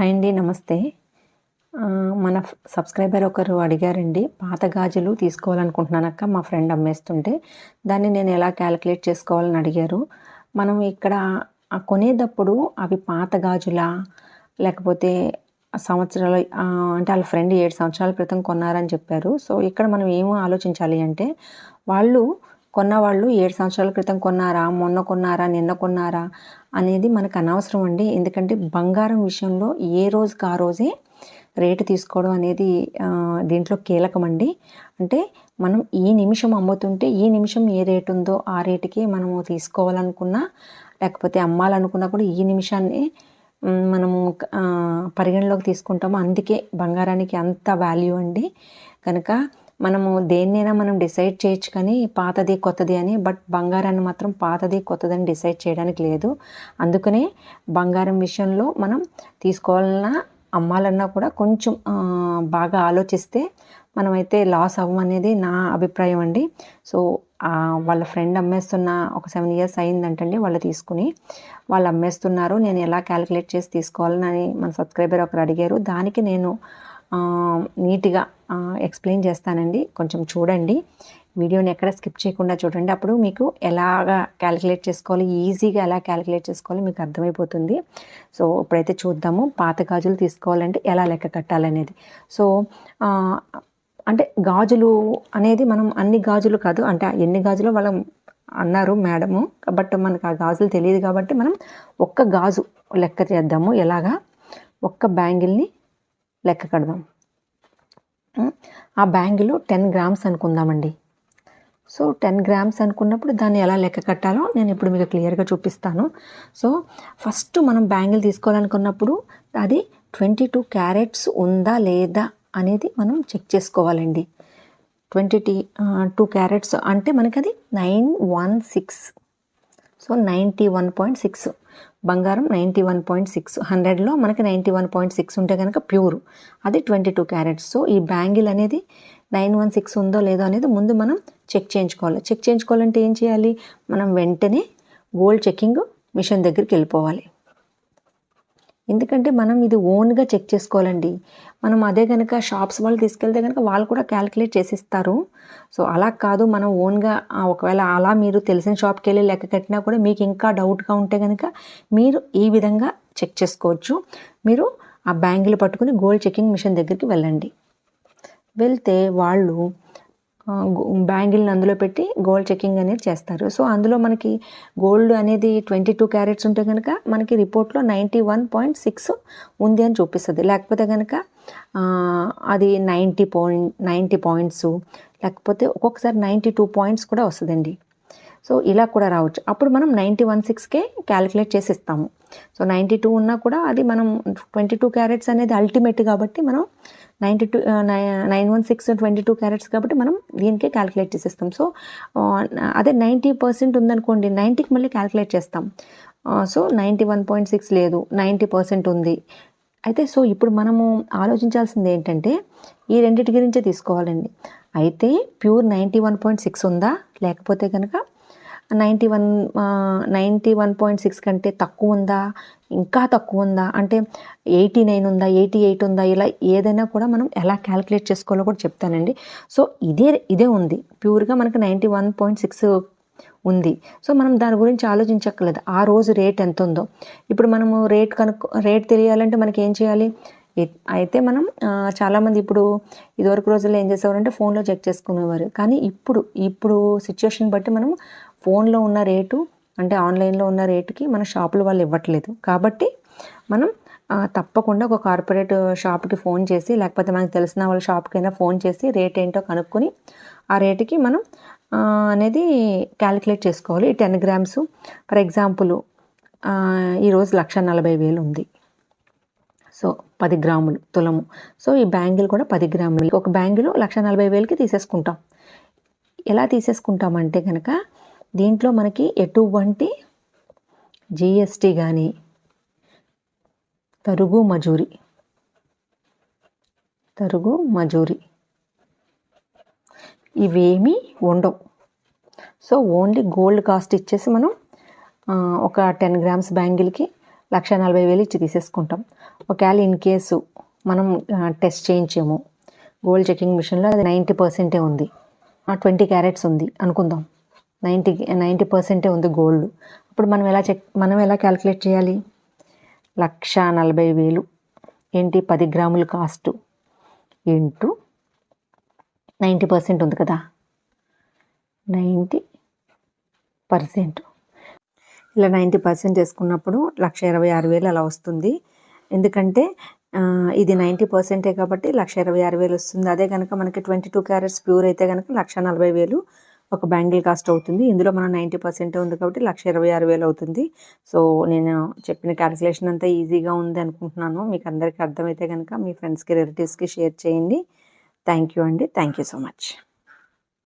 Hi అండి నమస్తే. మన సబ్స్క్రైబర్ ఒకరు అడిగారండి పాత గాజులు తీసుకోవాలనుకుంటున్నాను అక్క మా ఫ్రెండ్ అమ్మేస్తుంటే. దాన్ని నేను ఎలా క్యాలిక్యులేట్ చేసుకోవాలని అడిగారు. మనం ఇక్కడ కొనేటప్పుడు అవి పాత గాజులా? లేకపోతే సంవత్సరాలు అంటే వాళ్ళ ఫ్రెండ్ ఏడు సంవత్సరాల క్రితం కొన్నారని చెప్పారు. సో ఇక్కడ మనం ఏమో ఆలోచించాలి అంటే వాళ్ళు కొన్నవాళ్ళు ఏడు సంవత్సరాల క్రితం కొన్నారా మొన్న కొన్నారా నిన్న కొన్నారా అనేది మనకు అనవసరం అండి. ఎందుకంటే బంగారం విషయంలో ఏ రోజుకి ఆ రోజే రేటు తీసుకోవడం అనేది దీంట్లో కీలకమండి అంటే మనం ఈ నిమిషం అమ్ముతుంటే ఈ నిమిషం ఏ రేటు ఉందో ఆ రేటుకి మనము తీసుకోవాలనుకున్నా లేకపోతే అమ్మాలనుకున్నా కూడా ఈ నిమిషాన్ని మనము పరిగణలోకి తీసుకుంటాము. అందుకే బంగారానికి అంత వాల్యూ అండి. కనుక మనము దేన్నైనా మనం డిసైడ్ చేయొచ్చు కానీ పాతది కొత్తది అని బట్ బంగారాన్ని మాత్రం పాతది కొత్తదని డిసైడ్ చేయడానికి లేదు. అందుకనే బంగారం విషయంలో మనం తీసుకోవాలన్నా అమ్మాలన్నా కూడా కొంచెం బాగా ఆలోచిస్తే మనమైతే లాస్ అవ్వమనేది నా అభిప్రాయం అండి. సో వాళ్ళ ఫ్రెండ్ అమ్మేస్తున్న ఒక సెవెన్ ఇయర్స్ అయిందంటండి వాళ్ళు తీసుకుని. వాళ్ళు అమ్మేస్తున్నారు నేను ఎలా క్యాలిక్యులేట్ చేసి తీసుకోవాలని మన సబ్స్క్రైబర్ ఒకరు అడిగారు. దానికి నేను నీట్గా ఎక్స్ప్లెయిన్ చేస్తానండి. కొంచెం చూడండి. వీడియోని ఎక్కడ స్కిప్ చేయకుండా చూడండి. అప్పుడు మీకు ఎలాగా క్యాలిక్యులేట్ చేసుకోవాలి ఈజీగా ఎలా క్యాలిక్యులేట్ చేసుకోవాలి మీకు అర్థమైపోతుంది. సో ఇప్పుడైతే చూద్దాము. పాత గాజులు తీసుకోవాలంటే ఎలా లెక్క కట్టాలనేది. సో అంటే గాజులు అనేది మనం అన్ని గాజులు కాదు. అంటే ఎన్ని గాజులు వాళ్ళం అన్నారు మేడము. బట్ మనకు ఆ గాజులు తెలియదు కాబట్టి మనం ఒక్క గాజు లెక్క చేద్దాము. ఎలాగా? ఒక్క బ్యాంగిల్ని లెక్క కడదాం. ఆ బ్యాంగిల్ టెన్ గ్రామ్స్ అనుకుందామండి. సో టెన్ గ్రామ్స్ అనుకున్నప్పుడు దాన్ని ఎలా లెక్క కట్టాలో నేను ఇప్పుడు మీకు క్లియర్గా చూపిస్తాను. సో ఫస్ట్ మనం బ్యాంగిల్ తీసుకోవాలనుకున్నప్పుడు అది ట్వంటీ టూ క్యారెట్స్ ఉందా లేదా అనేది మనం చెక్ చేసుకోవాలండి. ట్వంటీ టీ టూ క్యారెట్స్ అంటే మనకి అది nine one six so ninety one point six. బంగారం నైంటీ వన్ పాయింట్ సిక్స్. హండ్రెడ్లో మనకి నైంటీ వన్ పాయింట్ సిక్స్ ఉంటే కనుక ప్యూర్. అది ట్వంటీ టూ క్యారెట్స్. సో ఈ బ్యాంగిల్ అనేది నైన్ వన్ సిక్స్ ఉందో లేదో అనేది ముందు మనం చెక్ చేయించుకోవాలి. చెక్ చేయించుకోవాలంటే ఏం చేయాలి? మనం వెంటనే గోల్డ్ చెకింగ్ మిషన్ దగ్గరికి వెళ్ళిపోవాలి. ఎందుకంటే మనం ఇది ఓన్గా చెక్ చేసుకోవాలండి. మనం అదే కనుక షాప్స్ వాళ్ళు తీసుకెళ్తే కనుక వాళ్ళు కూడా క్యాలిక్యులేట్ చేసిస్తారు. సో అలా కాదు మనం ఓన్గా ఒకవేళ అలా మీరు తెలిసిన షాప్కి వెళ్ళి లెక్క కట్టినా కూడా మీకు ఇంకా డౌట్గా ఉంటే కనుక మీరు ఈ విధంగా చెక్ చేసుకోవచ్చు. మీరు ఆ బ్యాంగిల్ పట్టుకుని గోల్డ్ చెకింగ్ మిషన్ దగ్గరికి వెళ్ళండి. వెళ్తే వాళ్ళు బ్యాంగిల్ని అందులో పెట్టి గోల్డ్ చెకింగ్ అనేది చేస్తారు. సో అందులో మనకి గోల్డ్ అనేది ట్వంటీ టూ క్యారెట్స్ ఉంటే కనుక మనకి రిపోర్ట్లో నైంటీ వన్ పాయింట్ సిక్స్ ఉంది అని చూపిస్తుంది. లేకపోతే కనుక అది నైంటీ పాయింట్ నైంటీ పాయింట్స్ లేకపోతే ఒక్కొక్కసారి నైంటీ టూ పాయింట్స్ కూడా వస్తుందండి. సో ఇలా కూడా రావచ్చు. అప్పుడు మనం నైంటీ వన్ సిక్స్కే క్యాలిక్యులేట్ చేసి ఇస్తాము. సో నైంటీ టూ ఉన్నా కూడా అది మనం ట్వంటీ టూ క్యారెట్స్ అనేది అల్టిమేట్ కాబట్టి మనం ninety two nine one six twenty two carats కాబట్టి మనం దీనికే క్యాలిక్యులేట్ చేసేస్తాం. సో అదే నైంటీ పర్సెంట్ ఉందనుకోండి నైంటీకి మళ్ళీ క్యాలిక్యులేట్ చేస్తాం. So ninety one point six లేదు నైంటీ పర్సెంట్ ఉంది. అయితే సో ఇప్పుడు మనము ఆలోచించాల్సింది ఏంటంటే ఈ రెండింటి గురించే తీసుకోవాలండి. అయితే pure ninety one point six ఉందా లేకపోతే కనుక ninety one ninety one point six కంటే తక్కువ ఉందా ఇంకా తక్కువ ఉందా అంటే ఎయిటీ నైన్ ఉందా? ఎయిటీ ఎయిట్ ఉందా? ఇలా ఏదైనా కూడా మనం ఎలా క్యాలిక్యులేట్ చేసుకోవాలో కూడా చెప్తానండి. సో ఇదే ఇదే ఉంది. ప్యూర్గా మనకి నైంటీ వన్ పాయింట్ సిక్స్ ఉంది. సో మనం దాని గురించి ఆలోచించక్కర్లేదు. ఆ రోజు రేట్ ఎంత ఉందో ఇప్పుడు మనము రేట్ కనుక్కో రేట్ తెలియాలంటే మనకి ఏం చేయాలి? అయితే మనం చాలామంది ఇప్పుడు ఇదివరకు రోజుల్లో ఏం చేసేవారంటే ఫోన్లో చెక్ చేసుకునేవారు. కానీ ఇప్పుడు ఇప్పుడు సిచ్యువేషన్ బట్టి మనం ఫోన్లో ఉన్న రేటు అంటే ఆన్లైన్లో ఉన్న రేటుకి మన షాపులు వాళ్ళు ఇవ్వట్లేదు. కాబట్టి మనం తప్పకుండా ఒక కార్పొరేట్ షాప్కి ఫోన్ చేసి లేకపోతే మనకు తెలిసిన వాళ్ళ షాప్కైనా ఫోన్ చేసి రేట్ ఏంటో కనుక్కొని ఆ రేటుకి మనం అనేది క్యాలిక్యులేట్ చేసుకోవాలి. ఈ టెన్ గ్రామ్స్ ఫర్ ఎగ్జాంపుల్ ఈరోజు లక్ష నలభై వేలు ఉంది. సో పది గ్రాములు తులము. సో ఈ బ్యాంగిల్ కూడా పది గ్రాములు. ఒక బ్యాంగిల్ లక్ష నలభై వేలకి తీసేసుకుంటాం. ఎలా తీసేసుకుంటామంటే కనుక దీంట్లో మనకి ఎటువంటి జిఎస్టీ కానీ తరుగు మజూరి తరుగు మజూరి ఇవేమీ ఉండవు. సో ఓన్లీ గోల్డ్ కాస్ట్ ఇచ్చేసి మనం ఒక టెన్ గ్రామ్స్ బ్యాంగిల్కి లక్ష నలభై వేలు ఇచ్చి తీసేసుకుంటాం. ఒకవేళ ఇన్ కేసు మనం టెస్ట్ చేయించాము గోల్డ్ చెకింగ్ మిషన్లో అది నైంటీ పర్సెంటే ఉంది. ట్వంటీ క్యారెట్స్ ఉంది అనుకుందాం. నైంటీ నైంటీ పర్సెంటే ఉంది గోల్డ్. అప్పుడు మనం ఎలా చెక్ మనం ఎలా క్యాలిక్యులేట్ చేయాలి? లక్ష నలభై వేలు. ఏంటి? పది గ్రాముల కాస్ట్. ఇంటూ నైంటీ పర్సెంట్ ఉంది కదా. Ninety percent. ఇలా నైంటీ పర్సెంట్ చేసుకున్నప్పుడు లక్ష ఇరవై ఆరు వేలు అలా వస్తుంది. ఎందుకంటే ఇది నైంటీ పర్సెంటే కాబట్టి లక్ష ఇరవై ఆరు వేలు వస్తుంది. అదే కనుక మనకి ట్వంటీ టూ క్యారెట్స్ ప్యూర్ అయితే కనుక లక్ష నలభై వేలు ఒక బ్యాంగిల్ కాస్ట్ అవుతుంది. ఇందులో మనం నైంటీ పర్సెంట్ ఉంది కాబట్టి లక్ష ఇరవై ఆరు వేలు అవుతుంది. సో నేను చెప్పిన క్యాలిక్యులేషన్ అంతా ఈజీగా ఉంది అనుకుంటున్నాను. మీకు అందరికీ అర్థమైతే కనుక మీ ఫ్రెండ్స్కి రిలేటివ్స్కి షేర్ చేయండి. థ్యాంక్ యూ అండి. Thank you so much